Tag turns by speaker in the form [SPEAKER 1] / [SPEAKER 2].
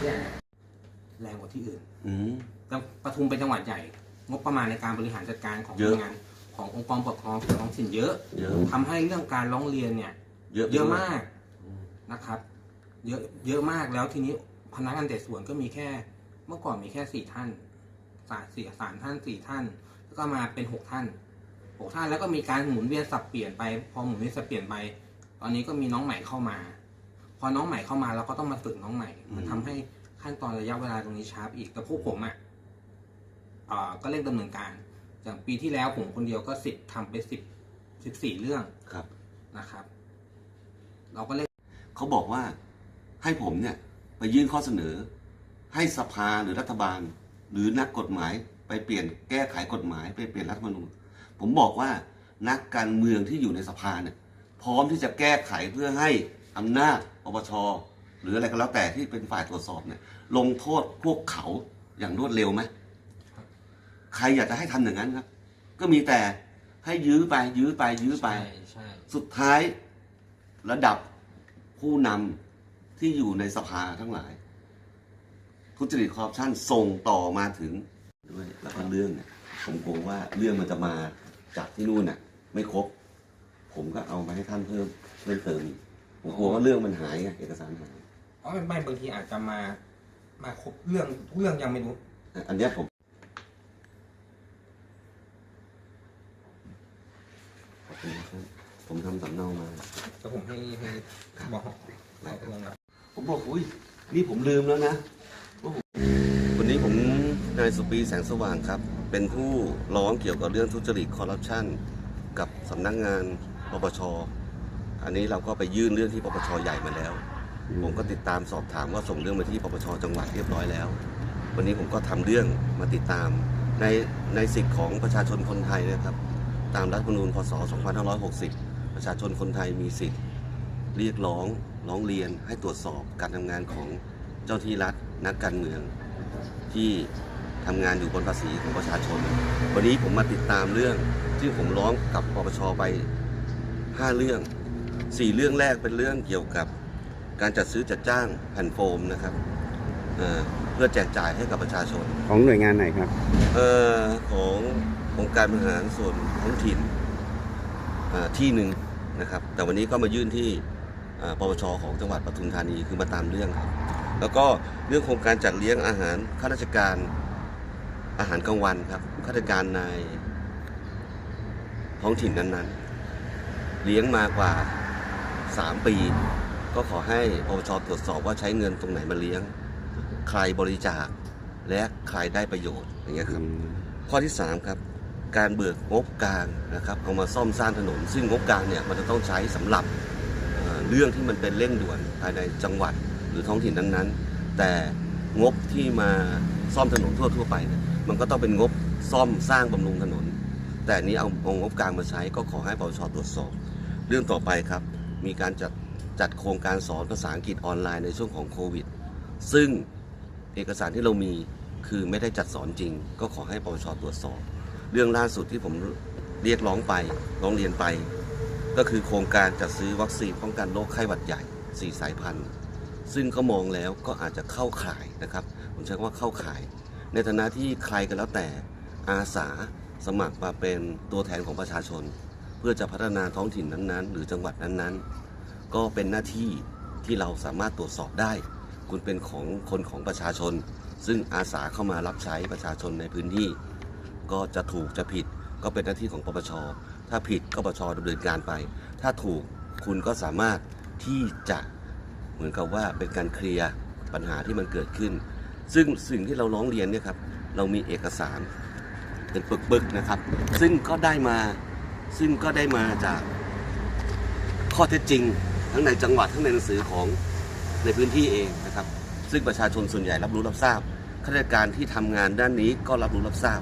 [SPEAKER 1] เนี่ยแรงกว่าที่อื่น
[SPEAKER 2] อืม
[SPEAKER 1] จังปทุมเป็นจังหวัดใหญ่ งบประมาณในการบริหารจัดการของ
[SPEAKER 2] เยอะ
[SPEAKER 1] หน่วยงาน ขององค์กรปกครองส่วนท้องถิ่นเยอะ
[SPEAKER 2] เยอะ
[SPEAKER 1] ทำให้เรื่องการร้องเรียนเนี่ย
[SPEAKER 2] เยอะ
[SPEAKER 1] เยอะ
[SPEAKER 2] ด้วย
[SPEAKER 1] มากนะครับ เยอะเยอะมากแล้วทีนี้พนักงานแต่สวนก็มีแค่ เมื่อก่อนมีแค่สี่ท่านสามสี่สามท่านสี่ท่าน แล้วก็มาเป็นหกท่านหกท่านแล้วก็มีการหมุนเวียนสับเปลี่ยนไป พอหมุนเวียนสับเปลี่ยนไป ตอนนี้ก็มีน้องใหม่เข้ามา พอน้องใหม่เข้ามาเราก็ต้องมาฝึกน้องใหม่ มันทำให้ขั้นตอนระยะเวลาตรงนี้ช้าไปอีกแต่พวกผมอะอ่าก็เร่งดำเนินการอย่างปีที่แล้วผมคนเดียวก็สิบทำไปสิบสิบสี่เรื่อง
[SPEAKER 2] ครับ
[SPEAKER 1] นะครับ เราก็เร่ง
[SPEAKER 2] เขาบอกว่าให้ผมเนี่ย ไปยื่นข้อเสนอ ให้สภาหรือรัฐบาล หรือนักกฎหมายไปเปลี่ยนแก้ไขกฎหมายไปเปลี่ยนรัฐธรรมนูญผมบอกว่านักการเมืองที่อยู่ในสภาเนี่ยพร้อมที่จะแก้ไขเพื่อให้อำนาจ ปปชหรืออะไรก็แล้วแต่ที่เป็นฝ่ายตรวจสอบเนี่ย ลงโทษพวกเขาอย่างรวดเร็วไหมใครอยากจะให้ทำอย่างนั้นครับ ก็มีแต่ให้ยื้อไป ยื้อไป ยื้อไป
[SPEAKER 1] ใช่ใช่
[SPEAKER 2] สุดท้ายระดับผู้นำที่อยู่ในสภาทั้งหลายทุจริตคอร์รัปชันส่งต่อมาถึงด้วยแล้วก็เรื่องเนี่ยผมกลัวว่าเรื่องมันจะมาจากที่นู่นน่ะ ไม่ครบ ผมก็เอามาให้ท่านเพิ่มเพิ่มเติมอีก ผมกลัวว่าเรื่องมันหายไงเอกสารหาย
[SPEAKER 1] เพราะไม่บางทีอาจจะมา มาครบเรื่องทุกเรื่องยังไม่รู้
[SPEAKER 2] อะอันเนี้ยผมขอบคุณครับผมทำสำเนามา
[SPEAKER 1] แต่ผมให้ให้บอกบอกเรื่องละ
[SPEAKER 2] ผมบอกอุ้ยนี่ผมลืมแล้วนะโอ้โหวันนี้ผมนายสุปีแสงสว่างครับ เป็นผู้ร้องเกี่ยวกับเรื่องทุจริตคอร์รัปชันกับสำนักงานปปช อันนี้เราก็ไปยื่นเรื่องที่ปปชใหญ่มาแล้ว ผมก็ติดตามสอบถามว่าส่งเรื่องมาที่ปปชจังหวัดเรียบร้อยแล้ว วันนี้ผมก็ทำเรื่องมาติดตามในในสิทธิ์ของประชาชนคนไทยนะครับ ตามรัฐธรรมนูญพศ 2560 ประชาชนคนไทยมีสิทธิ์เรียกร้องร้องเรียนให้ตรวจสอบการทำงานของเจ้าที่รัฐนักการเมืองที่ทำงานอยู่บนภาษีของประชาชน วันนี้ผมมาติดตามเรื่องที่ผมร้องกับปปชไป 5 เรื่อง 4 เรื่องแรกเป็นเรื่องเกี่ยวกับการจัดซื้อจัดจ้างแผ่นโฟมนะครับเอ่อเพื่อแจกจ่ายให้กับประชาชน
[SPEAKER 3] ของหน่วยงานไหนครับ
[SPEAKER 2] เอ่อขององค์การบริหารส่วนท้องถิ่นอ่าที่หนึ่งนะครับ แต่วันนี้ก็มายื่นที่อ่าปปชของจังหวัดปทุมธานีคือมาตามเรื่องครับแล้วก็เรื่องโครงการจัดเลี้ยงอาหารข้าราชการอาหารกลางวันครับข้าราชการในท้องถิ่นนั้นๆ เลี้ยงมากว่า 3 ปี ก็ขอให้ปปชตรวจสอบว่าใช้เงินตรงไหนมาเลี้ยง ใครบริจาค และใครได้ประโยชน์อย่างเงี้ยครับ ข้อที่ 3 ครับ การเบิกงบกลางนะครับเอามาซ่อมสร้างถนน ซึ่งงบกลางเนี่ยมันจะต้องใช้สำหรับเอ่อเรื่องที่มันเป็นเร่งด่วนภายในจังหวัดหรือท้องถิ่นนั้นๆ แต่งบที่มาซ่อมถนนทั่วๆไปเนี่ยมันก็ต้องเป็นงบซ่อมสร้างบำรุงถนน แต่อันนี้เอาเอางบกลางมาใช้ก็ขอให้ปปชตรวจสอบ เรื่องต่อไปครับ มีการจัดจัดโครงการสอนภาษาอังกฤษออนไลน์ในช่วงของโควิด ซึ่งเอกสารที่เรามีคือไม่ได้จัดสอนจริง ก็ขอให้ปปชตรวจสอบ เรื่องล่าสุดที่ผมเรียกร้องไปร้องเรียนไป ก็คือโครงการจัดซื้อวัคซีนป้องกันโรคไข้หวัดใหญ่ 4 สายพันธุ์ ซึ่งเขามองแล้วก็อาจจะเข้าข่ายนะครับ ผมใช้คำว่าเข้าข่าย ในฐานะที่ใครก็แล้วแต่อาสาสมัครมาเป็นตัวแทนของประชาชน เพื่อจะพัฒนาท้องถิ่นนั้นๆ หรือจังหวัดนั้นๆ ก็เป็นหน้าที่ที่เราสามารถตรวจสอบได้ คุณเป็นของคนของประชาชน ซึ่งอาสาเข้ามารับใช้ประชาชนในพื้นที่ ก็จะถูกจะผิดก็เป็นหน้าที่ของปปช ถ้าผิดก็ปปชดำเนินการไป ถ้าถูกคุณก็สามารถที่จะเหมือนกับว่าเป็นการเคลียร์ปัญหาที่มันเกิดขึ้น ซึ่งสิ่งที่เราร้องเรียนเนี่ยครับเรามีเอกสารเป็นปึกๆนะครับ ซึ่งก็ได้มา ซึ่งก็ได้มาจากข้อเท็จจริง ทั้งในจังหวัดทั้งในหนังสือของในพื้นที่เองนะครับ ซึ่งประชาชนส่วนใหญ่รับรู้รับทราบข้าราชการที่ทำงานด้านนี้ก็รับรู้รับทราบ